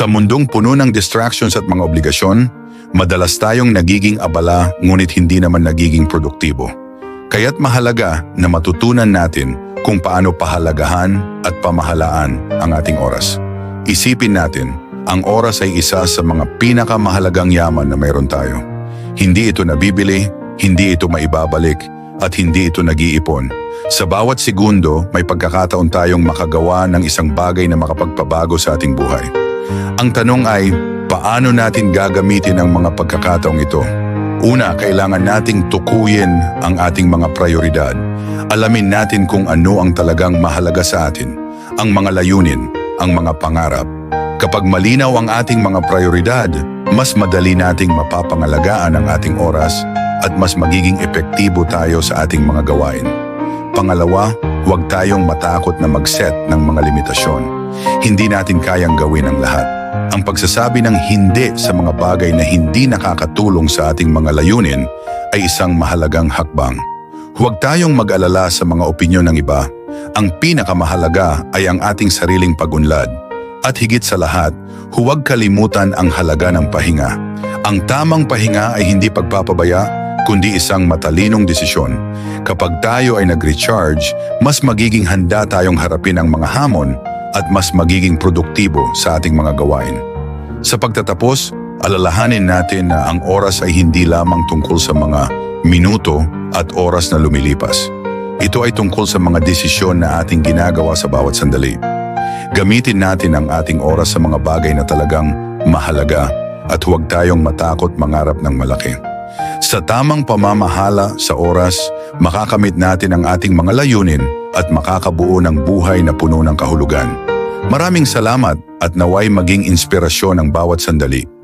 Sa mundong puno ng distractions at mga obligasyon, madalas tayong nagiging abala ngunit hindi naman nagiging produktibo. Kaya't mahalaga na matutunan natin kung paano pahalagahan at pamahalaan ang ating oras. Isipin natin, ang oras ay isa sa mga pinakamahalagang yaman na mayroon tayo. Hindi ito nabibili, hindi ito maibabalik, at hindi ito nag-iipon. Sa bawat segundo, may pagkakataon tayong makagawa ng isang bagay na makapagpabago sa ating buhay. Ang tanong ay, paano natin gagamitin ang mga pagkakataong ito? Una, kailangan nating tukuyin ang ating mga prioridad. Alamin natin kung ano ang talagang mahalaga sa atin, ang mga layunin, ang mga pangarap. Kapag malinaw ang ating mga prioridad, mas madali nating mapapangalagaan ang ating oras at mas magiging epektibo tayo sa ating mga gawain. Pangalawa, huwag tayong matakot na mag-set ng mga limitasyon. Hindi natin kayang gawin ang lahat. Ang pagsasabi ng hindi sa mga bagay na hindi nakakatulong sa ating mga layunin ay isang mahalagang hakbang. Huwag tayong mag-alala sa mga opinyon ng iba. Ang pinakamahalaga ay ang ating sariling pagunlad. At higit sa lahat, huwag kalimutan ang halaga ng pahinga. Ang tamang pahinga ay hindi pagpapabaya, kundi isang matalinong desisyon. Kapag tayo ay nag-recharge, mas magiging handa tayong harapin ang mga hamon at mas magiging produktibo sa ating mga gawain. Sa pagtatapos, alalahanin natin na ang oras ay hindi lamang tungkol sa mga minuto at oras na lumilipas. Ito ay tungkol sa mga desisyon na ating ginagawa sa bawat sandali. Gamitin natin ang ating oras sa mga bagay na talagang mahalaga at huwag tayong matakot mangarap ng malaki. Sa tamang pamamahala sa oras, makakamit natin ang ating mga layunin at makakabuo ng buhay na puno ng kahulugan. Maraming salamat at naway maging inspirasyon ang bawat sandali.